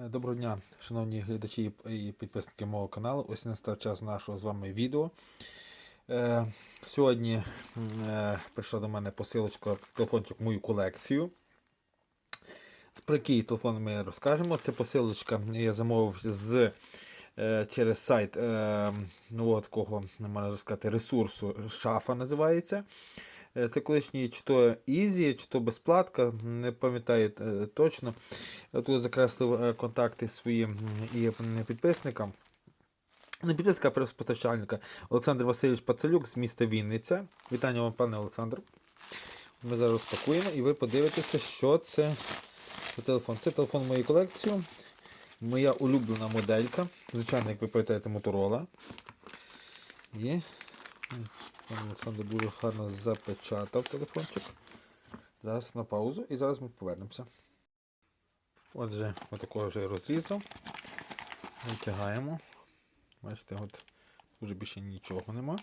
Е, Доброго дня, шановні глядачі і підписники мого каналу. Ось настав час нашого з вами відео. Е, сьогодні е, прийшла до мене посилочка, телефончик мою колекцію. Про який телефон ми розкажемо. Це посилочка я замовив з, через сайт нового такого, не можна сказати, ресурсу. Шафа називається. Е, Це колишній чи то Ізі, чи то безплатка, не пам'ятаю е, точно. Тут закреслив е, контакти свої м, і підписникам. Не підписника, а. Олександр Васильович Пацелюк з міста Вінниця. Вітання вам, пане Олександр. Ми зараз розпакуємо і ви подивитеся, що це за телефон. Це телефон моєї колекції. Моя улюблена моделька. Звичайно, як ви пам'ятаєте, Motorola. І Пан Олександр дуже гарно запечатав телефончик. Зараз на паузу і зараз ми повернемося. Отже, отакого вже розрізав. Витягаємо. Бачите, от вже більше нічого нема.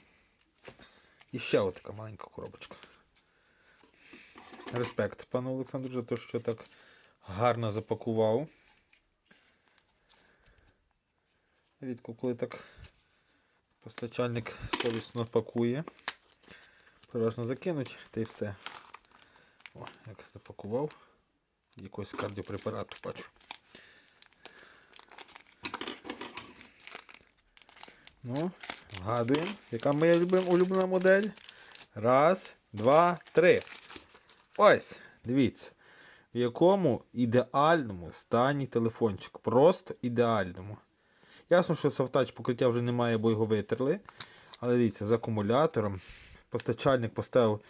І ще отака маленька коробочка. Респект пану Олександру за те, що так гарно запакував. Рідко, коли так постачальник совісно пакує. Переважно закинуть та й все. О, як запакував. Якогось кардіопрепарату бачу. Ну, вгадуємо, яка моя улюблена модель. Раз, два, три. Ось, дивіться. В якому ідеальному стані телефончик. Просто ідеальному. Ясно, що софтач покриття вже немає, бо його витерли. Але дивіться, з акумулятором. Постачальник поставив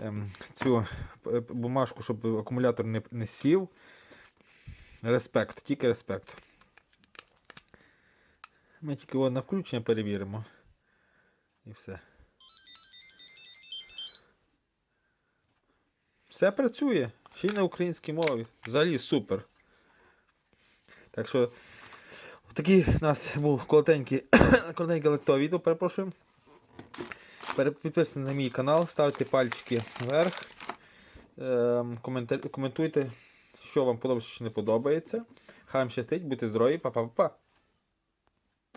ем, цю е, бумажку, щоб акумулятор не, не сів. Респект, тільки респект. Ми тільки його на включення перевіримо. І все. Все працює. Ще й на українській мові. Взагалі супер. Так що, такий у нас був коротенький, коротенький лектове відео, перепрошую. Підписуйтесь на мій канал, ставте пальчики вверх. Ем, коментуйте, що вам подобається, що не подобається. Хай вам щастить, будьте здорові, па-па-па.